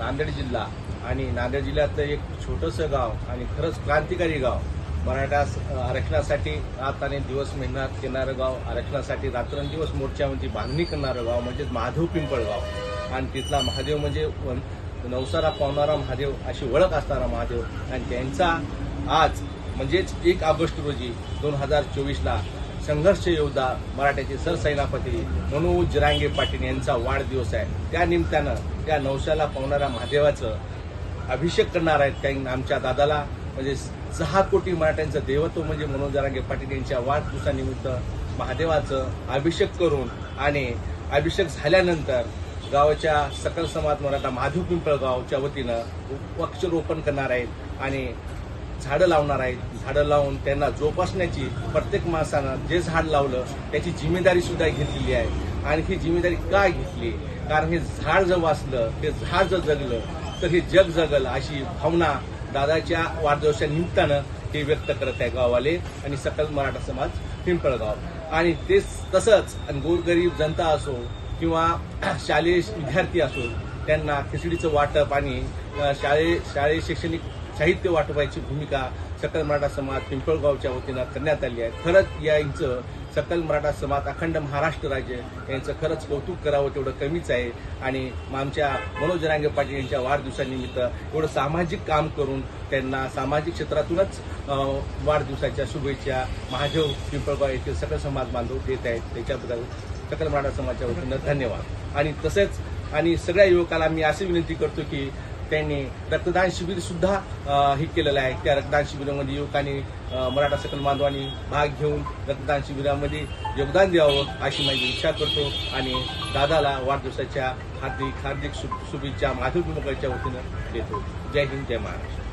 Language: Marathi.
नांदेड जिल्हा आणि नांदेड जिल्ह्यातलं एक छोटंसं गाव आणि खरंच क्रांतिकारी गाव. मराठा आरक्षणासाठी रात आणि दिवस मेहनत करणारं गाव आरक्षणासाठी रात्रंदिवस मोर्चामध्ये बांधणी करणारं गाव म्हणजेच महादेव पिंपळगाव. आणि तिथला महादेव म्हणजे नवसारा पावणारा महादेव अशी ओळख असणारा महादेव. आणि त्यांचा आज म्हणजेच एक ऑगस्ट रोजी दोन हजार चोवीसला संघर्ष योद्धा मराठ्याचे सरसेनापती मनोज जरांगे पाटील यांचा वाढदिवस आहे. त्या निमित्तानं त्या नवशाला पावणाऱ्या महादेवाचं अभिषेक करणार आहेत काही आमच्या दादाला. म्हणजे सहा कोटी मराठ्यांचं देवत्व म्हणजे मनोज जरांगे पाटील यांच्या वाढदिवसानिमित्त महादेवाचं अभिषेक करून आणि अभिषेक झाल्यानंतर गावाच्या सकल समाज मराठा महादेव पिंपळगावच्या वतीनं वृक्षरोपण करणार आहेत. आणि झाडं लावणार आहेत झाडं लावून त्यांना जोपासण्याची प्रत्येक माणसानं जे झाड लावलं त्याची जिम्मेदारी सुद्धा घेतलेली आहे. आणि ही जिम्मेदारी का घेतली? कारण हे झाड जर वाचलं ते झाड जर जगलं तर हे जग जगल अशी भावना दादाच्या वाढदिवसाच्या निमित्तानं ते व्यक्त करत आहे गाववाले आणि सकल मराठा समाज पिंपळगाव. आणि ते तसंच आणि गोरगरीब जनता असो किंवा शालेय विद्यार्थी असो त्यांना खिचडीचं वाटप आणि शाळे शालेय शैक्षणिक साहित्य वाटवायची भूमिका सकल मराठा समाज पिंपळगावच्या वतीनं करण्यात आली आहे. खरंच यांचं सकल मराठा समाज अखंड महाराष्ट्र राज्य यांचं खरंच कौतुक करावं तेवढं कमीच आहे. आणि आमच्या मनोज रांगे पाटील यांच्या वाढदिवसानिमित्त एवढं सामाजिक काम करून त्यांना सामाजिक क्षेत्रातूनच वाढदिवसाच्या शुभेच्छा महादेव पिंपळगाव येथील सकल समाज बांधव देत आहेत. त्याच्याबद्दल सकल मराठा समाजाच्या वतीनं धन्यवाद. आणि तसेच आणि सगळ्या युवकाला मी अशी विनंती करतो की त्यांनी रक्तदान शिबिर सुद्धा हे केलेलं आहे. त्या रक्तदान शिबिरामध्ये युवकांनी मराठा सकल बांधवांनी भाग घेऊन रक्तदान शिबिरामध्ये योगदान द्यावं अशी माझी इच्छा करतो आणि दादाला वाढदिवसाच्या हार्दिक हार्दिक शुभेच्छा माधव पिंपळच्या वतीनं देतो. जय हिंद जय महाराष्ट्र.